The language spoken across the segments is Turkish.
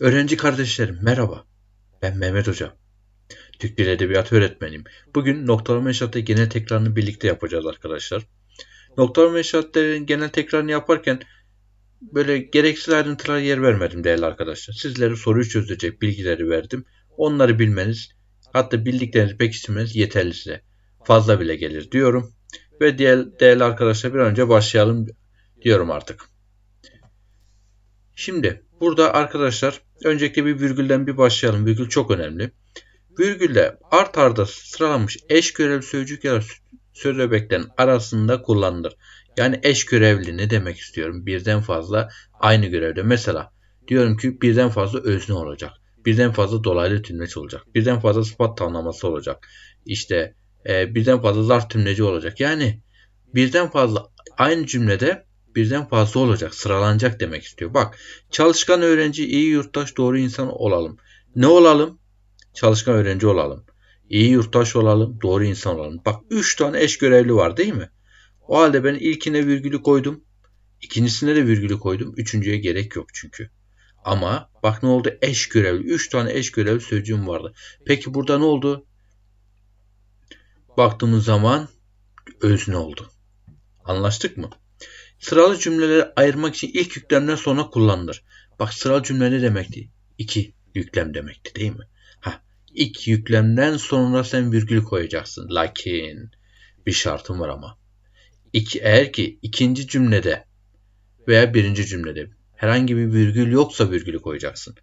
Öğrenci kardeşlerim merhaba. Ben Mehmet Hoca. Türk Dil Edebiyatı öğretmeniyim. Bugün noktalama inşaatı genel tekrarını birlikte yapacağız arkadaşlar. Noktalama inşaatların genel tekrarını yaparken böyle gereksiz ayrıntılara yer vermedim değerli arkadaşlar. Sizlere soruyu çözecek bilgileri verdim. Onları bilmeniz hatta bildiklerinizi pekiştirmeniz yeterli size. Fazla bile gelir diyorum. Ve diğer değerli arkadaşlar bir an önce başlayalım diyorum artık. Şimdi burada arkadaşlar öncelikle bir virgülden bir başlayalım. Virgül çok önemli. Virgülde art arda sıralanmış eş görevli sözcük ya da söz öbeklerin arasında kullanılır. Yani eş görevli ne demek istiyorum? Birden fazla aynı görevde. Mesela diyorum ki birden fazla özne olacak. Birden fazla dolaylı tümleç olacak. Birden fazla sıfat tamlaması olacak. İşte e, birden fazla zarf tümleci olacak. Yani birden fazla aynı cümlede birden fazla olacak, sıralanacak demek istiyor. Bak, çalışkan öğrenci, iyi yurttaş, doğru insan olalım. Ne olalım? Çalışkan öğrenci olalım. İyi yurttaş olalım, doğru insan olalım. Bak 3 tane eş görevli var değil mi? O halde ben ilkine virgülü koydum. İkincisine de virgülü koydum. Üçüncüye gerek yok çünkü. Ama bak ne oldu? Eş görevli. 3 tane eş görevli sözcüğüm vardı. Peki burada ne oldu? Baktığımız zaman özne oldu. Anlaştık mı? Sıralı cümleleri ayırmak için ilk yüklemden sonra kullanılır. Bak sıralı cümle ne demekti? İki yüklem demekti değil mi? Ha, ilk yüklemden sonra sen virgül koyacaksın. Lakin bir şartım var ama. İki, eğer ki ikinci cümlede veya birinci cümlede herhangi bir virgül yoksa virgülü koyacaksın.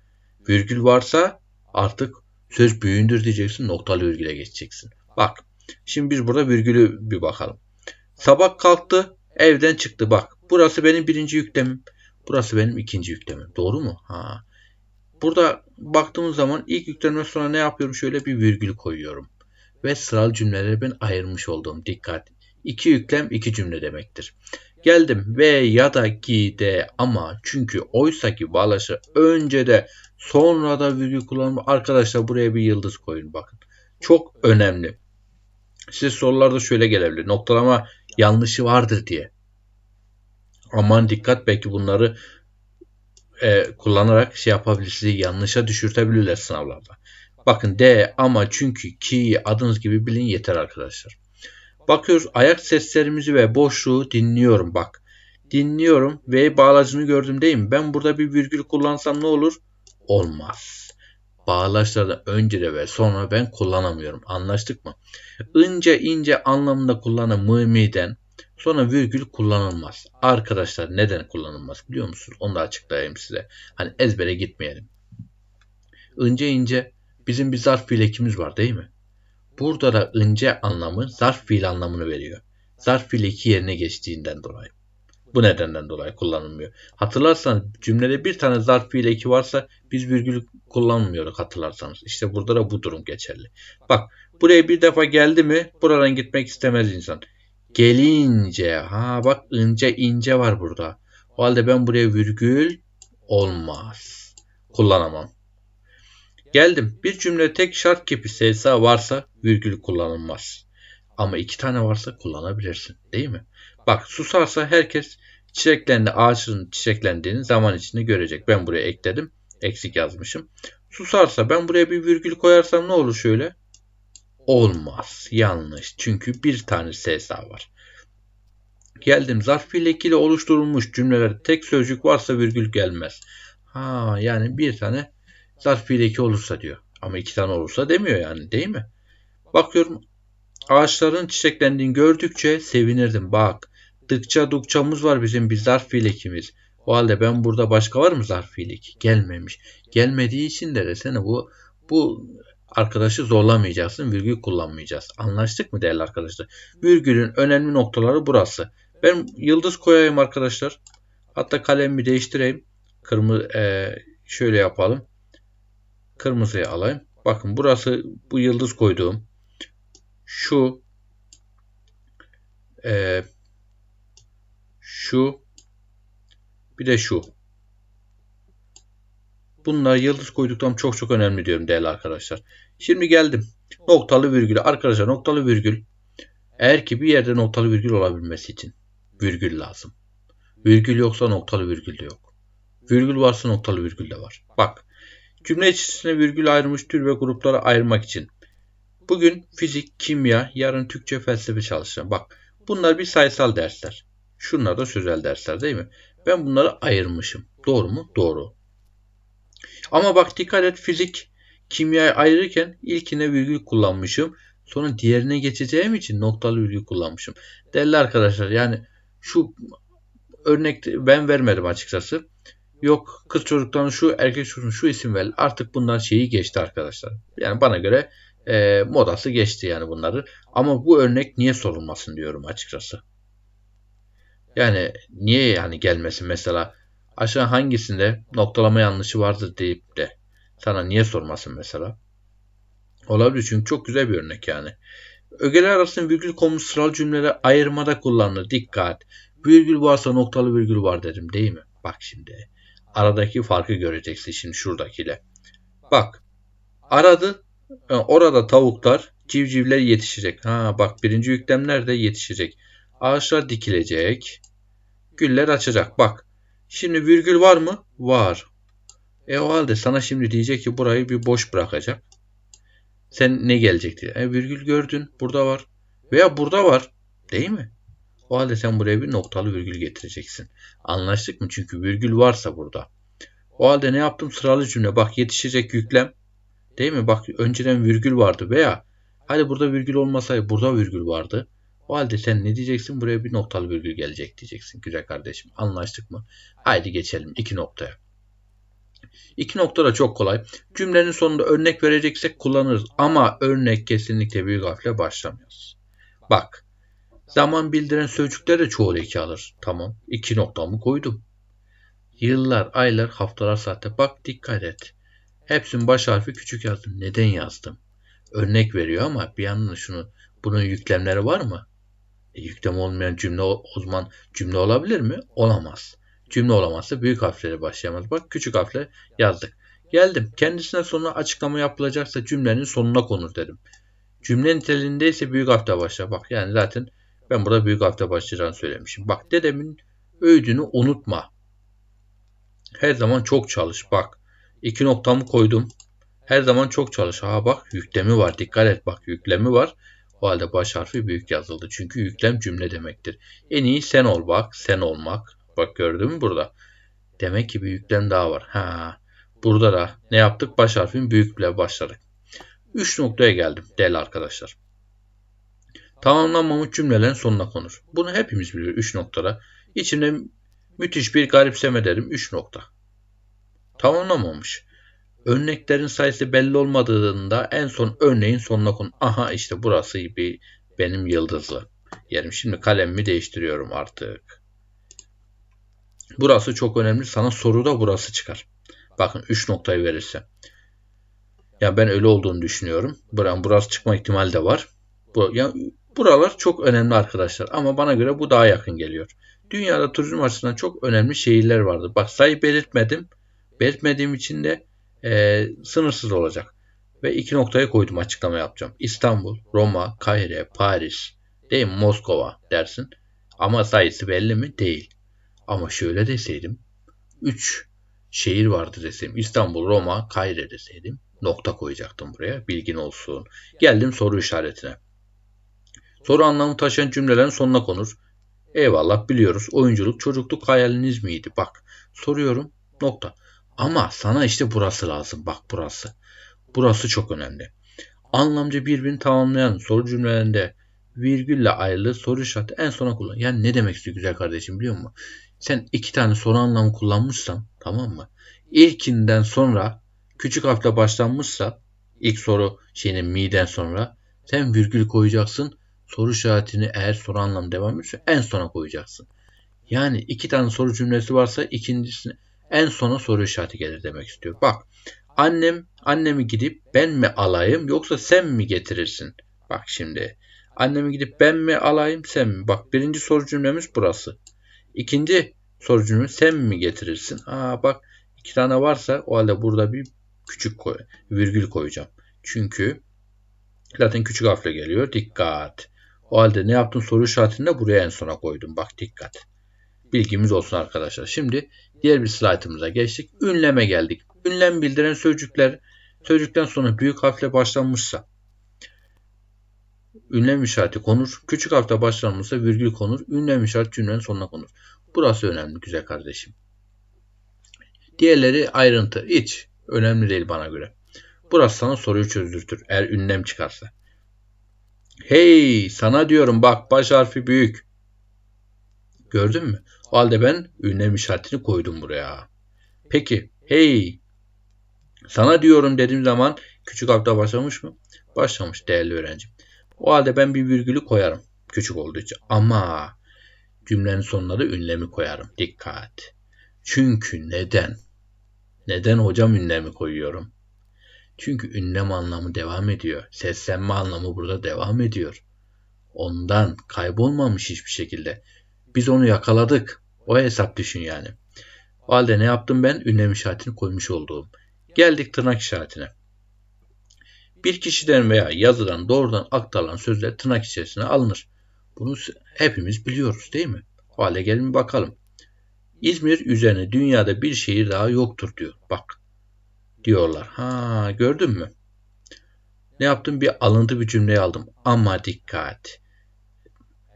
Virgül varsa artık söz büyüğündür diyeceksin noktalı virgüle geçeceksin. Bak şimdi biz burada virgülü bir bakalım. Sabah kalktı evden çıktı bak. Burası benim birinci yüklemim. Burası benim ikinci yüklemim. Doğru mu? Ha. Burada baktığımız zaman ilk yüklemden sonra ne yapıyorum? Şöyle bir virgül koyuyorum. Ve sıralı cümleleri ben ayırmış olduğum dikkat. İki yüklem iki cümle demektir. Geldim ve ya da gide ama çünkü oysa ki bağlaşı önce de sonra da virgül kullanımı arkadaşlar buraya bir yıldız koyun bakın. Çok önemli. Size sorularda şöyle gelebilir. Noktalama yanlışı vardır diye. Aman dikkat belki bunları e, kullanarak şey yapabilir sizi yanlışa düşürtebilirler sınavlarda. Bakın D ama çünkü ki adınız gibi bilin yeter arkadaşlar. Bakıyoruz ayak seslerimizi ve boşluğu dinliyorum bak. Dinliyorum ve bağlacını gördüm değil mi? Ben burada bir virgül kullansam ne olur? Olmaz. Bağlaçlarda önce ve sonra ben kullanamıyorum. Anlaştık mı? Ince ince anlamında kullanan mımiden sonra virgül kullanılmaz. Arkadaşlar neden kullanılmaz biliyor musunuz? Onu da açıklayayım size. Hani ezbere gitmeyelim. Ince ince bizim bir zarf fiil ekimiz var değil mi? Burada da ince anlamı zarf fiil anlamını veriyor. Zarf fiil eki yerine geçtiğinden dolayı. Bu nedenden dolayı kullanılmıyor. Hatırlarsanız cümlede bir tane zarf fiil eki varsa biz virgül kullanmıyorduk hatırlarsanız. İşte burada da bu durum geçerli. Bak buraya bir defa geldi mi buradan gitmek istemez insan. Gelince ha bak ince ince var burada. O halde ben buraya virgül olmaz. Kullanamam. Geldim. Bir cümle tek şart kipi sesa varsa virgül kullanılmaz. Ama iki tane varsa kullanabilirsin. Değil mi? Bak susarsa herkes çiçeklendi ağaçın çiçeklendiğini zaman içinde görecek. Ben buraya ekledim. Eksik yazmışım. Susarsa ben buraya bir virgül koyarsam ne olur şöyle? Olmaz. Yanlış. Çünkü bir tane sesa var. Geldim. Zarf fiil ile oluşturulmuş cümleler tek sözcük varsa virgül gelmez. Ha yani bir tane zarf fiil olursa diyor. Ama iki tane olursa demiyor yani değil mi? Bakıyorum ağaçların çiçeklendiğini gördükçe sevinirdim. Bak dıkça dukçamız var bizim bir zarf fiil O halde ben burada başka var mı zarf fiil Gelmemiş. Gelmediği için de desene bu bu arkadaşı zorlamayacaksın. Virgül kullanmayacağız. Anlaştık mı değerli arkadaşlar? Virgülün önemli noktaları burası. Ben yıldız koyayım arkadaşlar. Hatta kalemimi değiştireyim. Kırmızı e, şöyle yapalım. Kırmızıyı alayım. Bakın burası bu yıldız koyduğum şu e, şu bir de şu. Bunlar yıldız koyduktan çok çok önemli diyorum değerli arkadaşlar. Şimdi geldim. Noktalı virgül. Arkadaşlar noktalı virgül eğer ki bir yerde noktalı virgül olabilmesi için virgül lazım. Virgül yoksa noktalı virgül de yok. Virgül varsa noktalı virgül de var. Bak. Cümle içerisinde virgül ayrılmış tür ve gruplara ayırmak için. Bugün fizik, kimya, yarın Türkçe, felsefe çalışacağım. Bak. Bunlar bir sayısal dersler. Şunlar da sözel dersler değil mi? Ben bunları ayırmışım. Doğru mu? Doğru. Ama bak dikkat et fizik, kimyayı ayırırken ilkine virgül kullanmışım. Sonra diğerine geçeceğim için noktalı virgül kullanmışım. Değerli arkadaşlar yani şu örnek ben vermedim açıkçası. Yok kız çocuktan şu erkek çocuğun şu isim ver. Artık bunlar şeyi geçti arkadaşlar. Yani bana göre e, modası geçti yani bunları. Ama bu örnek niye sorulmasın diyorum açıkçası. Yani niye yani gelmesin mesela aşağı hangisinde noktalama yanlışı vardır deyip de sana niye sormasın mesela? Olabilir çünkü çok güzel bir örnek yani. Ögeler arasında virgül konmuş sıralı cümleler ayırmada kullanılır. Dikkat. Virgül varsa noktalı virgül var dedim değil mi? Bak şimdi. Aradaki farkı göreceksin şimdi şuradakiyle. Bak. Aradı. E, orada tavuklar, civcivler yetişecek. Ha bak birinci yüklem nerede yetişecek. Ağaçlar dikilecek. Güller açacak. Bak. Şimdi virgül var mı? Var. E o halde sana şimdi diyecek ki burayı bir boş bırakacak. Sen ne gelecek diye. E virgül gördün. Burada var. Veya burada var. Değil mi? O halde sen buraya bir noktalı virgül getireceksin. Anlaştık mı? Çünkü virgül varsa burada. O halde ne yaptım? Sıralı cümle. Bak yetişecek yüklem. Değil mi? Bak önceden virgül vardı veya hadi burada virgül olmasaydı burada virgül vardı. O halde sen ne diyeceksin? Buraya bir noktalı virgül gelecek diyeceksin. Güzel kardeşim. Anlaştık mı? Haydi geçelim iki noktaya. İki nokta da çok kolay. Cümlenin sonunda örnek vereceksek kullanırız. Ama örnek kesinlikle büyük harfle başlamıyoruz. Bak. Zaman bildiren sözcükler de çoğul eki alır. Tamam. İki noktamı koydum. Yıllar, aylar, haftalar, saate. Bak dikkat et. Hepsinin baş harfi küçük yazdım. Neden yazdım? Örnek veriyor ama bir yandan şunu bunun yüklemleri var mı? E, yüklem olmayan cümle o zaman cümle olabilir mi? Olamaz. Cümle olamazsa büyük harfleri başlayamaz. Bak küçük harfle yazdık. Geldim. Kendisine sonra açıklama yapılacaksa cümlenin sonuna konur dedim. Cümle niteliğindeyse büyük harfle başlar. Bak yani zaten ben burada büyük harfle başlayacağını söylemişim. Bak dedemin öğüdünü unutma. Her zaman çok çalış. Bak iki noktamı koydum. Her zaman çok çalış. Ha bak yüklemi var. Dikkat et bak yüklemi var. O halde baş harfi büyük yazıldı. Çünkü yüklem cümle demektir. En iyi sen ol bak. Sen olmak. Bak gördün mü burada? Demek ki bir yüklem daha var. Ha. Burada da ne yaptık? Baş harfin büyükle başladık. 3 noktaya geldim değerli arkadaşlar. Tamamlanmamış cümlelerin sonuna konur. Bunu hepimiz biliyoruz 3 noktada. İçinde müthiş bir garipseme derim 3 nokta. Tamamlamamış. Örneklerin sayısı belli olmadığında en son örneğin sonuna konu. Aha işte burası bir benim yıldızlı yerim. Şimdi kalemimi değiştiriyorum artık. Burası çok önemli. Sana soruda burası çıkar. Bakın 3 noktayı verirse. Ya ben öyle olduğunu düşünüyorum. Buran burası çıkma ihtimali de var. Bu, ya, buralar çok önemli arkadaşlar. Ama bana göre bu daha yakın geliyor. Dünyada turizm açısından çok önemli şehirler vardır. Bak sayı belirtmedim. Belirtmediğim için de e, sınırsız olacak. Ve iki noktaya koydum açıklama yapacağım. İstanbul, Roma, Kahire, Paris, değil mi? Moskova dersin. Ama sayısı belli mi? Değil. Ama şöyle deseydim. 3 şehir vardı deseydim. İstanbul, Roma, Kahire deseydim. Nokta koyacaktım buraya. Bilgin olsun. Geldim soru işaretine. Soru anlamı taşıyan cümlelerin sonuna konur. Eyvallah biliyoruz. Oyunculuk çocukluk hayaliniz miydi? Bak soruyorum. Nokta. Ama sana işte burası lazım. Bak burası. Burası çok önemli. Anlamca birbirini tamamlayan soru cümlelerinde virgülle ayrılı soru işareti en sona kullan. Yani ne demek istiyor güzel kardeşim biliyor musun? Sen iki tane soru anlamı kullanmışsan tamam mı? İlkinden sonra küçük harfle başlanmışsa ilk soru şeyinin mi'den sonra sen virgül koyacaksın. Soru işaretini eğer soru anlamı devam ediyorsa en sona koyacaksın. Yani iki tane soru cümlesi varsa ikincisini en sona soru işareti gelir demek istiyor. Bak annem annemi gidip ben mi alayım yoksa sen mi getirirsin? Bak şimdi annemi gidip ben mi alayım sen mi? Bak birinci soru cümlemiz burası. İkinci soru cümlemiz sen mi getirirsin? Aa bak iki tane varsa o halde burada bir küçük koy, virgül koyacağım. Çünkü zaten küçük harfle geliyor. Dikkat. O halde ne yaptın soru işaretini buraya en sona koydum. Bak dikkat. Bilgimiz olsun arkadaşlar. Şimdi diğer bir slaytımıza geçtik. Ünleme geldik. Ünlem bildiren sözcükler sözcükten sonra büyük harfle başlanmışsa ünlem işareti konur. Küçük harfle başlanmışsa virgül konur. Ünlem işareti cümlenin sonuna konur. Burası önemli güzel kardeşim. Diğerleri ayrıntı. Hiç önemli değil bana göre. Burası sana soruyu çözdürtür eğer ünlem çıkarsa. Hey sana diyorum bak baş harfi büyük. Gördün mü? O halde ben ünlem işaretini koydum buraya. Peki hey sana diyorum dediğim zaman küçük harfte başlamış mı? Başlamış değerli öğrencim. O halde ben bir virgülü koyarım. Küçük olduğu için. Ama cümlenin sonuna da ünlemi koyarım. Dikkat. Çünkü neden? Neden hocam ünlemi koyuyorum? Çünkü ünlem anlamı devam ediyor. Seslenme anlamı burada devam ediyor. Ondan kaybolmamış hiçbir şekilde. Biz onu yakaladık. O hesap düşün yani. O halde ne yaptım ben? Ünlem işaretini koymuş olduğum. Geldik tırnak işaretine. Bir kişiden veya yazıdan doğrudan aktarılan sözler tırnak içerisine alınır. Bunu hepimiz biliyoruz değil mi? O halde gelin bakalım. İzmir üzerine dünyada bir şehir daha yoktur diyor. Bak diyorlar. Ha gördün mü? Ne yaptım? Bir alıntı bir cümleyi aldım. Ama dikkat.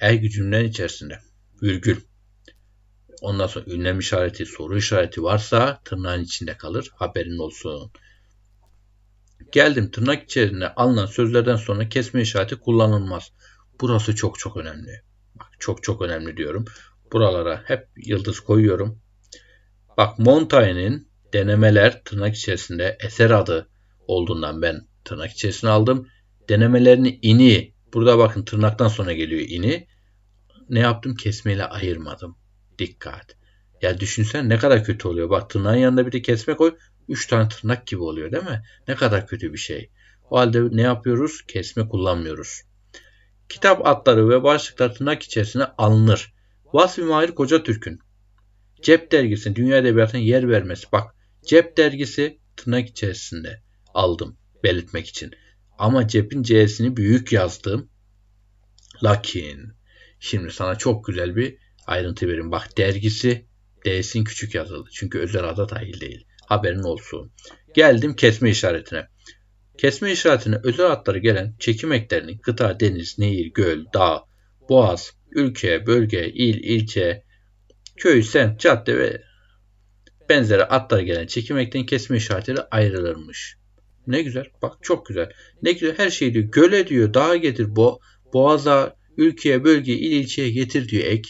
Ergi cümlenin içerisinde virgül. Ondan sonra ünlem işareti, soru işareti varsa tırnağın içinde kalır. Haberin olsun. Geldim tırnak içerisinde alınan sözlerden sonra kesme işareti kullanılmaz. Burası çok çok önemli. Bak çok çok önemli diyorum. Buralara hep yıldız koyuyorum. Bak Montaigne'in denemeler tırnak içerisinde eser adı olduğundan ben tırnak içerisine aldım. Denemelerini ini burada bakın tırnaktan sonra geliyor ini. Ne yaptım? Kesmeyle ayırmadım. Dikkat. Ya düşünsen ne kadar kötü oluyor. Bak tırnağın yanında bir de kesme koy. 3 tane tırnak gibi oluyor değil mi? Ne kadar kötü bir şey. O halde ne yapıyoruz? Kesme kullanmıyoruz. Kitap adları ve başlıklar tırnak içerisine alınır. Vasfi Mahir Koca Türk'ün Cep dergisinin dünya edebiyatına yer vermesi. Bak cep dergisi tırnak içerisinde aldım belirtmek için. Ama cepin C'sini büyük yazdım. Lakin şimdi sana çok güzel bir ayrıntı vereyim. Bak dergisi D'sin küçük yazıldı. Çünkü özel ada dahil değil. Haberin olsun. Geldim kesme işaretine. Kesme işaretine özel adları gelen çekim eklerinin kıta, deniz, nehir, göl, dağ, boğaz, ülke, bölge, il, ilçe, köy, semt, cadde ve benzeri adları gelen çekim eklerin kesme işaretleri ayrılırmış. Ne güzel. Bak çok güzel. Ne güzel her şey diyor. Göle diyor. Dağa getir. Bo boğaza, ülkeye, bölgeye, il, ilçeye getir diyor ek.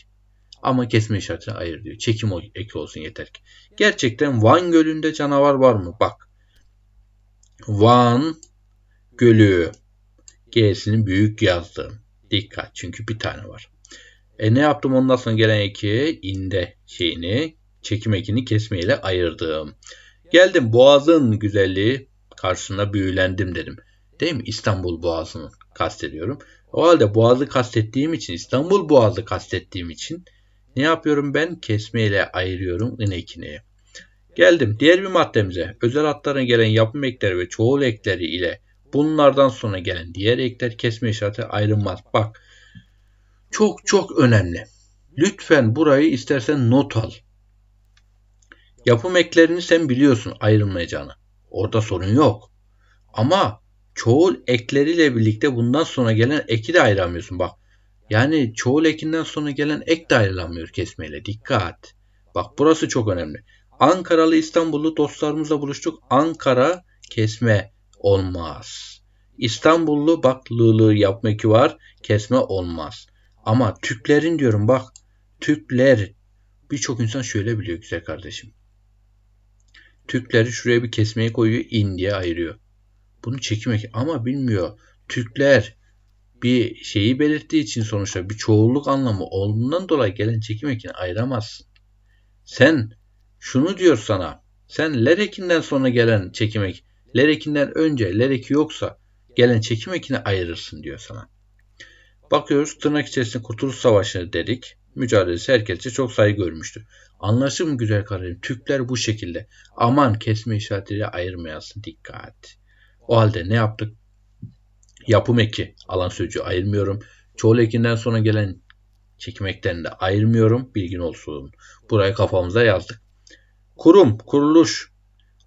Ama kesme işaretini ayır diyor. Çekim eki olsun yeter ki. Gerçekten Van Gölü'nde canavar var mı? Bak. Van Gölü. G'sini büyük yazdım. Dikkat çünkü bir tane var. E ne yaptım ondan sonra gelen eki inde şeyini çekim ekini kesmeyle ayırdım. Geldim boğazın güzelliği karşısında büyülendim dedim. Değil mi? İstanbul boğazını kastediyorum. O halde boğazı kastettiğim için İstanbul boğazı kastettiğim için ne yapıyorum ben? Kesmeyle ayırıyorum ın ekini. Geldim diğer bir maddemize. Özel hatların gelen yapım ekleri ve çoğul ekleri ile bunlardan sonra gelen diğer ekler kesme işareti ayrılmaz. Bak çok çok önemli. Lütfen burayı istersen not al. Yapım eklerini sen biliyorsun ayrılmayacağını. Orada sorun yok. Ama çoğul ekleriyle birlikte bundan sonra gelen eki de ayıramıyorsun. Bak yani çoğul ekinden sonra gelen ek de ayrılamıyor kesmeyle. Dikkat. Bak burası çok önemli. Ankaralı İstanbullu dostlarımızla buluştuk. Ankara kesme olmaz. İstanbullu bak lığlığı yapma eki var. Kesme olmaz. Ama Türklerin diyorum bak. Türkler birçok insan şöyle biliyor güzel kardeşim. Türkleri şuraya bir kesmeye koyuyor, in diye ayırıyor. Bunu çekmek ama bilmiyor. Türkler bir şeyi belirttiği için sonuçta bir çoğulluk anlamı olduğundan dolayı gelen çekim ekini ayıramazsın. Sen şunu diyor sana. Sen lerekinden sonra gelen çekim ek, lerekinden önce lereki yoksa gelen çekim ekini ayırırsın diyor sana. Bakıyoruz tırnak içerisinde Kurtuluş Savaşı dedik. Mücadelesi herkesçe çok saygı görmüştü. Anlaşılır mı güzel kardeşim? Türkler bu şekilde. Aman kesme işaretiyle ayırmayasın. Dikkat. O halde ne yaptık? Yapım eki alan sözcüğü ayırmıyorum. Çoğul ekinden sonra gelen Çekmekten de ayırmıyorum. Bilgin olsun. Burayı kafamıza yazdık. Kurum, kuruluş,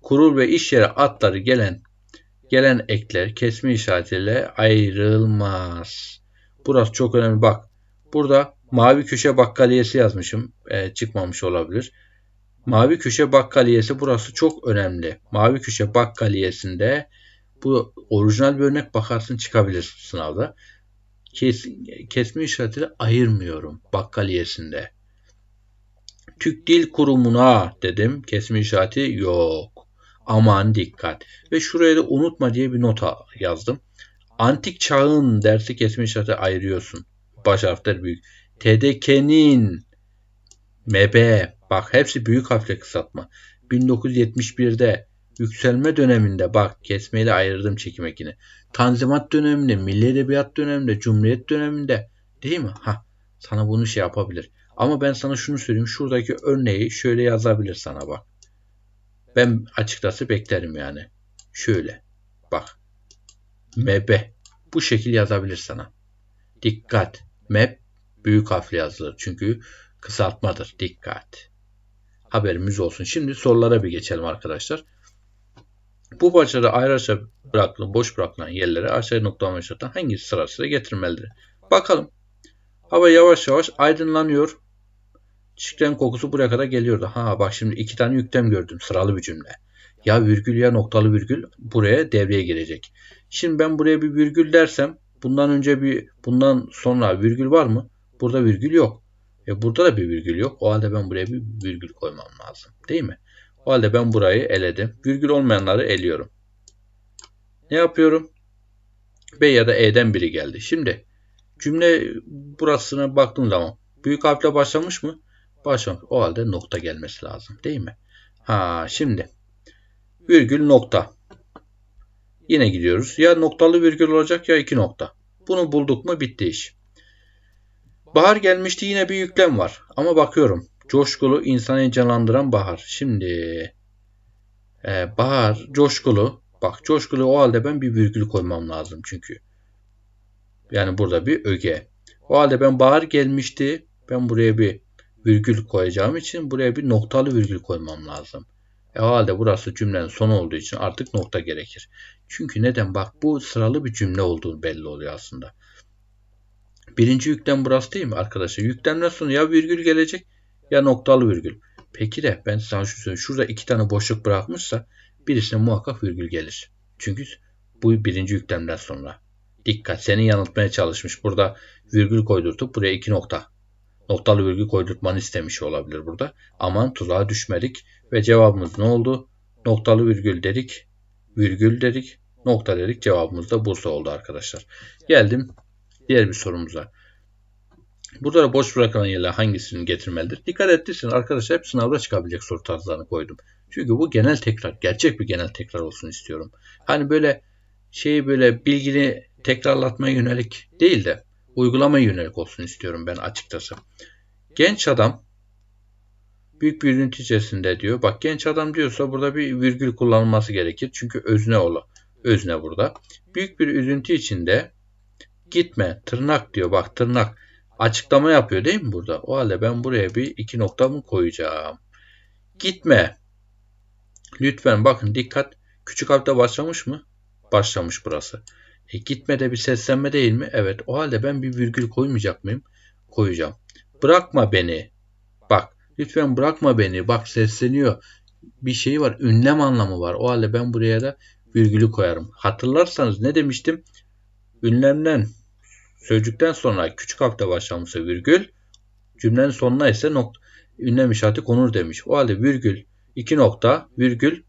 kurul ve iş yeri adları gelen gelen ekler kesme işaretiyle ayrılmaz. Burası çok önemli. Bak burada mavi köşe bakkaliyesi yazmışım. E, çıkmamış olabilir. Mavi köşe bakkaliyesi burası çok önemli. Mavi köşe bakkaliyesinde bu orijinal bir örnek bakarsın çıkabilir sınavda. Kes, kesme işaretiyle ayırmıyorum bakkaliyesinde. Türk Dil Kurumu'na dedim. Kesme işareti yok. Aman dikkat. Ve şuraya da unutma diye bir nota yazdım. Antik çağın dersi kesme işareti ayırıyorsun. Baş harfler büyük. TDK'nin MB bak hepsi büyük harfle kısaltma. 1971'de yükselme döneminde bak kesmeyle ayırdım çekim ekini. Tanzimat döneminde, Milli Edebiyat döneminde, Cumhuriyet döneminde değil mi? Ha, sana bunu şey yapabilir. Ama ben sana şunu söyleyeyim. Şuradaki örneği şöyle yazabilir sana bak. Ben açıkçası beklerim yani. Şöyle. Bak. MB. Bu şekil yazabilir sana. Dikkat. MEP büyük harfle yazılır. Çünkü kısaltmadır. Dikkat. Haberimiz olsun. Şimdi sorulara bir geçelim arkadaşlar. Bu parçada ayrıca bırakılan, boş bırakılan yerlere aşağı noktalama işaretinden hangisi sırasıyla getirmelidir? Bakalım. Hava yavaş yavaş aydınlanıyor. Çiçeklerin kokusu buraya kadar geliyordu. Ha bak şimdi iki tane yüklem gördüm. Sıralı bir cümle. Ya virgül ya noktalı virgül buraya devreye girecek. Şimdi ben buraya bir virgül dersem bundan önce bir bundan sonra virgül var mı? Burada virgül yok. E burada da bir virgül yok. O halde ben buraya bir virgül koymam lazım. Değil mi? O halde ben burayı eledim. Virgül olmayanları eliyorum. Ne yapıyorum? B ya da E'den biri geldi. Şimdi cümle burasına baktığım zaman büyük harfle başlamış mı? Başlamış. O halde nokta gelmesi lazım. Değil mi? Ha şimdi virgül nokta. Yine gidiyoruz. Ya noktalı virgül olacak ya iki nokta. Bunu bulduk mu bitti iş. Bahar gelmişti yine bir yüklem var. Ama bakıyorum. Coşkulu insanı heyecanlandıran bahar. Şimdi e, bahar coşkulu. Bak coşkulu o halde ben bir virgül koymam lazım çünkü. Yani burada bir öge. O halde ben bahar gelmişti. Ben buraya bir virgül koyacağım için buraya bir noktalı virgül koymam lazım. E o halde burası cümlenin sonu olduğu için artık nokta gerekir. Çünkü neden? Bak bu sıralı bir cümle olduğu belli oluyor aslında. Birinci yüklem burası değil mi arkadaşlar? Yüklemden sonra ya virgül gelecek ya noktalı virgül. Peki de ben sana şu söyleyeyim. Şurada iki tane boşluk bırakmışsa birisine muhakkak virgül gelir. Çünkü bu birinci yüklemden sonra. Dikkat seni yanıltmaya çalışmış. Burada virgül koydurtup buraya iki nokta. Noktalı virgül koydurtmanı istemiş olabilir burada. Aman tuzağa düşmedik. Ve cevabımız ne oldu? Noktalı virgül dedik. Virgül dedik. Nokta dedik. Cevabımız da Bursa oldu arkadaşlar. Geldim diğer bir sorumuza. Burada da boş bırakılan yerler hangisini getirmelidir? Dikkat ettiyseniz arkadaşlar hep sınavda çıkabilecek soru tarzlarını koydum. Çünkü bu genel tekrar, gerçek bir genel tekrar olsun istiyorum. Hani böyle şeyi böyle bilgini tekrarlatmaya yönelik değil de uygulamaya yönelik olsun istiyorum ben açıkçası. Genç adam büyük bir ürüntü içerisinde diyor. Bak genç adam diyorsa burada bir virgül kullanılması gerekir. Çünkü özne ola. Özne burada. Büyük bir üzüntü içinde gitme tırnak diyor. Bak tırnak açıklama yapıyor değil mi burada? O halde ben buraya bir iki nokta mı koyacağım? Gitme. Lütfen bakın dikkat. Küçük harfte başlamış mı? Başlamış burası. E, gitme de bir seslenme değil mi? Evet. O halde ben bir virgül koymayacak mıyım? Koyacağım. Bırakma beni. Bak. Lütfen bırakma beni. Bak sesleniyor. Bir şey var. Ünlem anlamı var. O halde ben buraya da virgülü koyarım. Hatırlarsanız ne demiştim? Ünlemden Sözcükten sonra küçük harfle başlamışsa virgül, cümlenin sonuna ise nokta, ünlem işareti konur demiş. O halde virgül, iki nokta, virgül,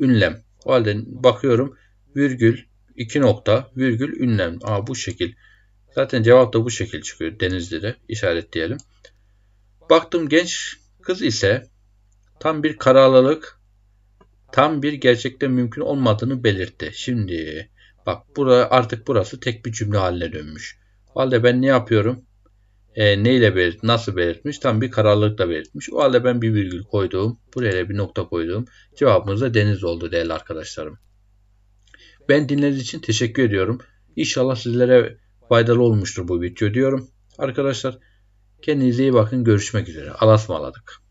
ünlem. O halde bakıyorum virgül, iki nokta, virgül, ünlem. Aa, bu şekil. Zaten cevap da bu şekil çıkıyor Denizli'de işaretleyelim. Baktım genç kız ise tam bir kararlılık, tam bir gerçekten mümkün olmadığını belirtti. Şimdi bak burada artık burası tek bir cümle haline dönmüş. O halde ben ne yapıyorum? E, neyle belirt, nasıl belirtmiş? Tam bir kararlılıkla belirtmiş. O halde ben bir virgül koydum. Buraya bir nokta koydum. Cevabımız da deniz oldu değerli arkadaşlarım. Ben dinlediğiniz için teşekkür ediyorum. İnşallah sizlere faydalı olmuştur bu video diyorum. Arkadaşlar Kendinize iyi bakın. Görüşmek üzere. Alasmaladık.